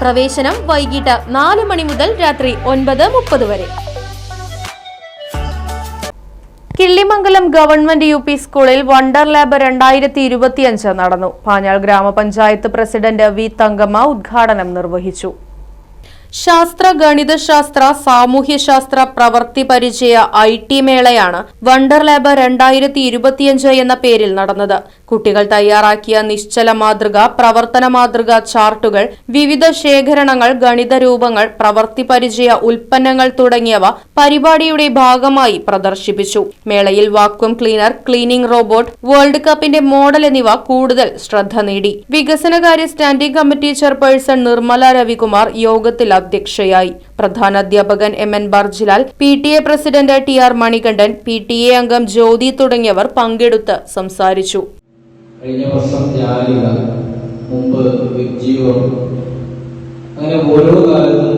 പ്രവേശനം വൈകിട്ട് നാല് മണി മുതൽ രാത്രി ഒൻപത് മുപ്പത് വരെ. കിള്ളിമംഗലം ഗവൺമെന്റ് യു പി സ്കൂളിൽ വണ്ടർ ലാബ് രണ്ടായിരത്തി ഇരുപത്തിയഞ്ച് നടന്നു. പാഞ്ഞാൾ ഗ്രാമപഞ്ചായത്ത് പ്രസിഡന്റ് വി തങ്കമ്മ ഉദ്ഘാടനം നിർവഹിച്ചു. ശാസ്ത്ര ഗണിതശാസ്ത്ര സാമൂഹ്യശാസ്ത്ര പ്രവൃത്തി പരിചയ ഐ ടി മേളയാണ് വണ്ടർ ലാബ് രണ്ടായിരത്തി ഇരുപത്തിയഞ്ച് എന്ന പേരിൽ നടന്നത്. കുട്ടികൾ തയ്യാറാക്കിയ നിശ്ചല മാതൃക പ്രവർത്തന മാതൃക ചാർട്ടുകൾ വിവിധ ശേഖരണങ്ങൾ ഗണിത രൂപങ്ങൾ പ്രവൃത്തി പരിചയ ഉൽപ്പന്നങ്ങൾ തുടങ്ങിയവ പരിപാടിയുടെ ഭാഗമായി പ്രദർശിപ്പിച്ചു. മേളയിൽ vacuum cleaner cleaning robot world കപ്പിന്റെ മോഡൽ എന്നിവ കൂടുതൽ ശ്രദ്ധ നേടി. വികസനകാര്യ standing committee chairperson Nirmala Ravikumar യോഗത്തിൽ അധ്യക്ഷയായി. പ്രധാന അധ്യാപകൻ M N Barjilal P T A president T R Manikandan P T A അംഗം ജ്യോതി തുടങ്ങിയവർ പങ്കെടുത്ത് സംസാരിച്ചു. കഴിഞ്ഞ വർഷം ജാലിക മുമ്പ് വിജീവം. അങ്ങനെ ഓരോ കാലത്തും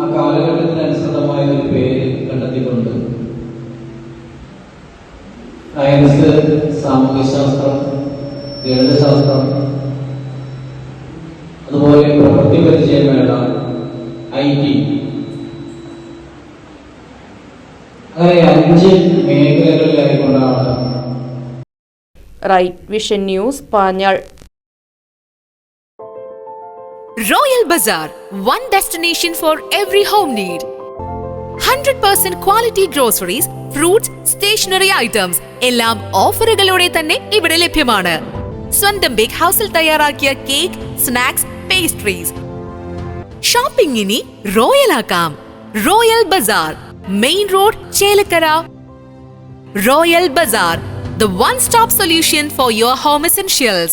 ആ കാലഘട്ടത്തിനനുസൃതമായ ഒരു പേര് കണ്ടെത്തിക്കൊണ്ട് സയൻസ് സാമൂഹ്യശാസ്ത്രം ഗണിതശാസ്ത്രം ഐ അങ്ങനെ അഞ്ച് മേഖലകളിലായിക്കൊണ്ടാണ്. Right vision news Panjal. Royal bazaar one destination for every home need. 100% quality groceries, fruits, stationery items എല്ലാം ഓഫറുകളോടെ തന്നെ ഇവിടെ ലഭ്യമാണ്. സ്വന്തം ബിഗ് ഹൗസിൽ തയ്യാറാക്കിയ കേക്ക് സ്നാക്സ് പേസ്ട്രീസ് ഷോപ്പിംഗ് ഇനി റോയൽ ആക്കാം royal bazaar main road Chelakkara royal bazaar the one stop solution for your home essentials